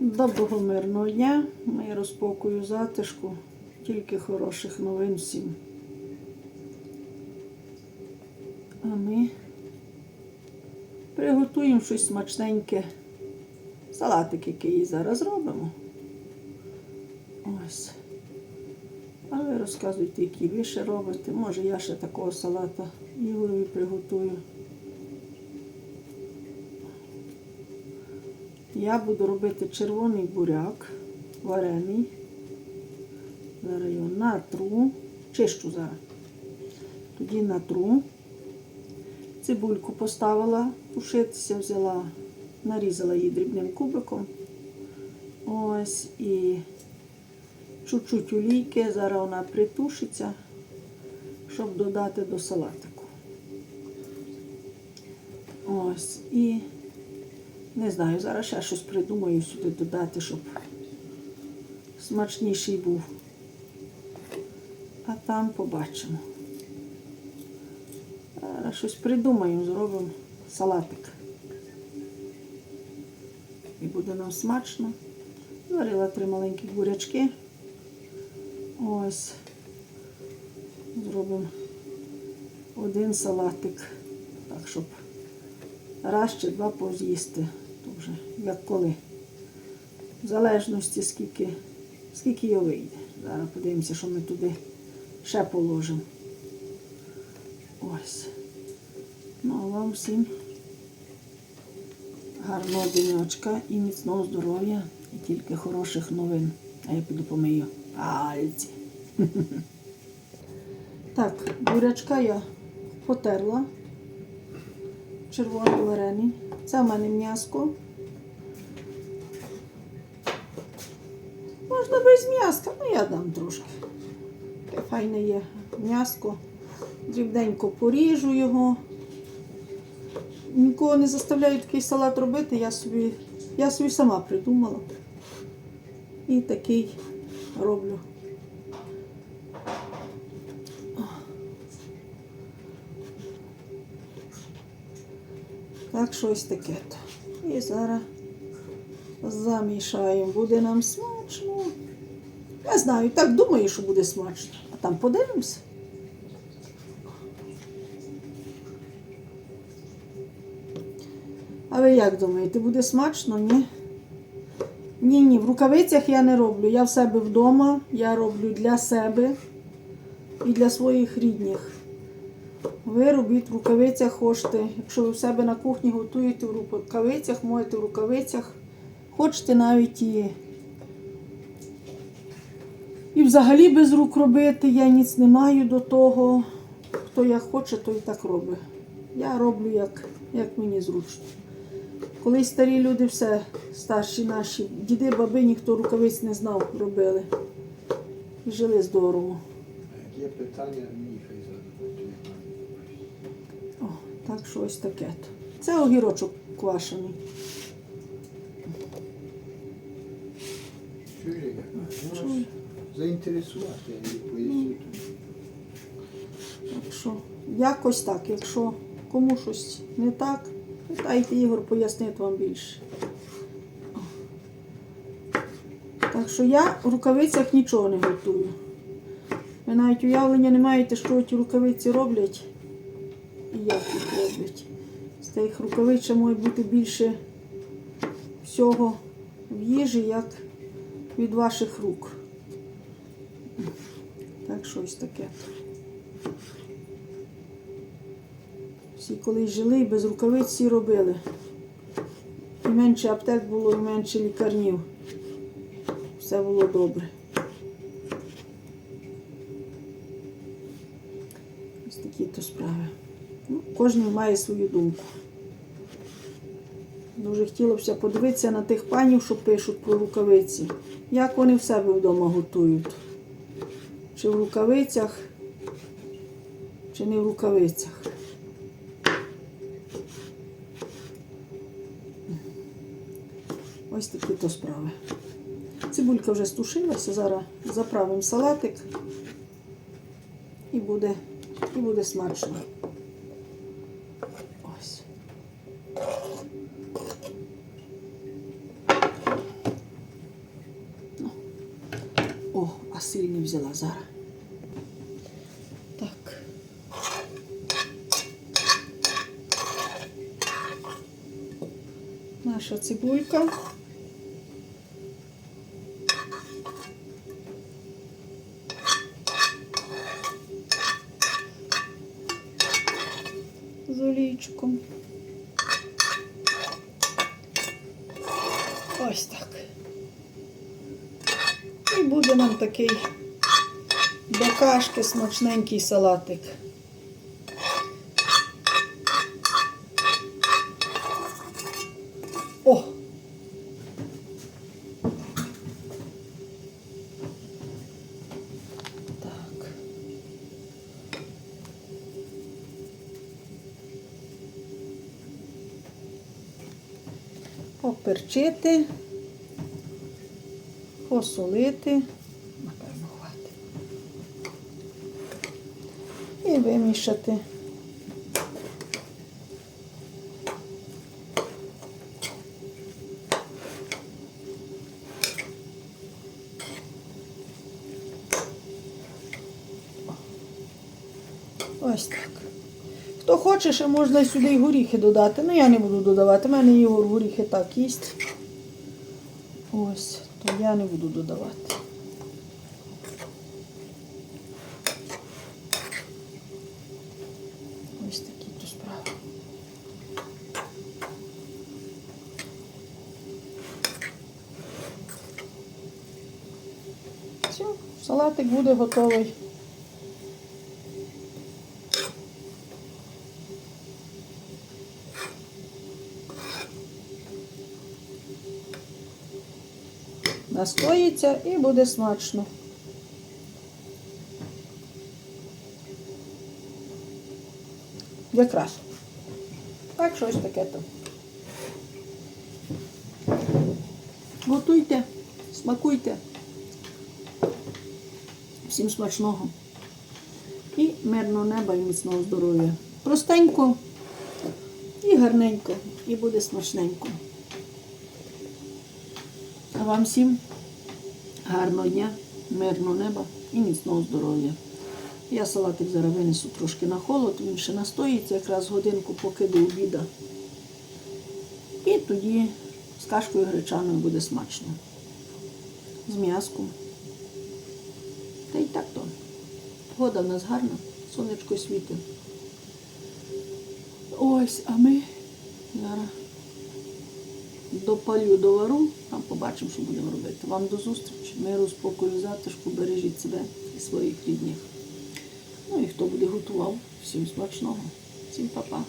Доброго мирного дня, миру, спокою, затишку, тільки хороших новин всім. А ми приготуємо щось смачненьке. Салатик, який зараз робимо. Ось. А ви розказуйте, які ви ще робите. Може, я ще такого салата Ігорові приготую. Я буду робити червоний буряк, варений. Зараз його натру, чищу зараз. Тоді натру. Цибульку поставила, тушитися, взяла, нарізала її дрібним кубиком. Ось і чуть-чуть олійки, зараз вона притушиться, щоб додати до салатику. Ось і не знаю, зараз ще щось придумаю сюди додати, щоб смачніший був. А там побачимо. Зараз щось придумаємо, зробимо салатик. І буде нам смачно. Зварила три маленькі бурячки. Ось. Зробимо один салатик, так, щоб раз чи два поз'їсти. Вже як коли. В залежності, скільки, скільки його вийде. Зараз подивимося, що ми туди ще положимо. Ось. Ну, а вам всім гарного денечка і міцного здоров'я, і тільки хороших новин. А я піду помию пальці. Так, бурячка я потерла. Червоний варений. Це в мене м'яско. Можна без м'яска, ну я дам трошки. Таке файне є м'яско. Дрібненько поріжу його. Нікого не заставляю такий салат робити, я собі, я собі сама придумала. І такий роблю. Так, щось таке. І зараз замішаємо. Буде нам смачно. Я знаю, так думаю, що буде смачно. А там подивимося. А ви як думаєте, буде смачно, ні? Ні, ні, в рукавицях я не роблю. Я в себе вдома, я роблю для себе і для своїх рідних. Ви робіть в рукавицях хочете. Якщо ви в себе на кухні готуєте в рукавицях, моєте в рукавицях, хочете навіть і. І взагалі без рук робити, я ніц не маю до того. Хто як хоче, той так робить. Я роблю як, як мені зручно. Колись старі люди все, старші наші, діди, баби, ніхто рукавиць не знав, робили. І жили здорово. Є питання, мені хай. О, так що ось таке. то. Це огірочок квашений. Чуєш, як? Заінтересувати, їй поясню. Так що якось так. Якщо кому щось не так, питайте Ігор, пояснить вам більше. Так що я в рукавицях нічого не готую. Ви навіть уявлення не маєте, що ті рукавиці роблять і як їх роблять. З тих ще має бути більше всього в їжі, як від ваших рук. Так що ось таке. Всі колись жили без рукавиць всі робили. І менше аптек було, і менше лікарнів. Все було добре. Ось такі то справи. Ну, кожен має свою думку. Дуже хотілося подивитися на тих панів, що пишуть про рукавиці. Як вони в себе вдома готують. Чи в рукавицях, чи не в рукавицях. Ось такі то справи. Цибулька вже стушилася, зараз заправимо салатик і буде, і буде смачно. Ось. О, а сильні взяла зараз. Так. Наша цибулька. З. Ось так. І буде нам такий до кашки смачненький салатик. О! Так. Поперчити, посолити, вимішати. Ось так. Хто хоче, ще можна сюди і горіхи додати. Ну я не буду додавати. У мене Ігор горіхи так їсть. Ось, то я не буду додавати. Ось такі то справи. Все, салатик буде готовий. Настоїться і буде смачно. Якраз. Так, щось таке то. Готуйте, смакуйте. Всім смачного. І мирного неба і міцного здоров'я. Простенько і гарненько, і буде смачненько. А вам всім гарного дня, мирного неба і міцного здоров'я. Я салатик зараз винесу трошки на холод, він ще настоїться якраз годинку, поки до обіда. І тоді з кашкою гречаною буде смачно. З м'яском. Та й так то. Погода в нас гарна, сонечко світить. Ось, а ми зараз допалю до вару, там побачимо, що будемо робити. Вам до зустрічі. Миру, спокою, затишку, бережіть себе і своїх рідних. Ну і хто буде готував, всім смачного. Всім па-па.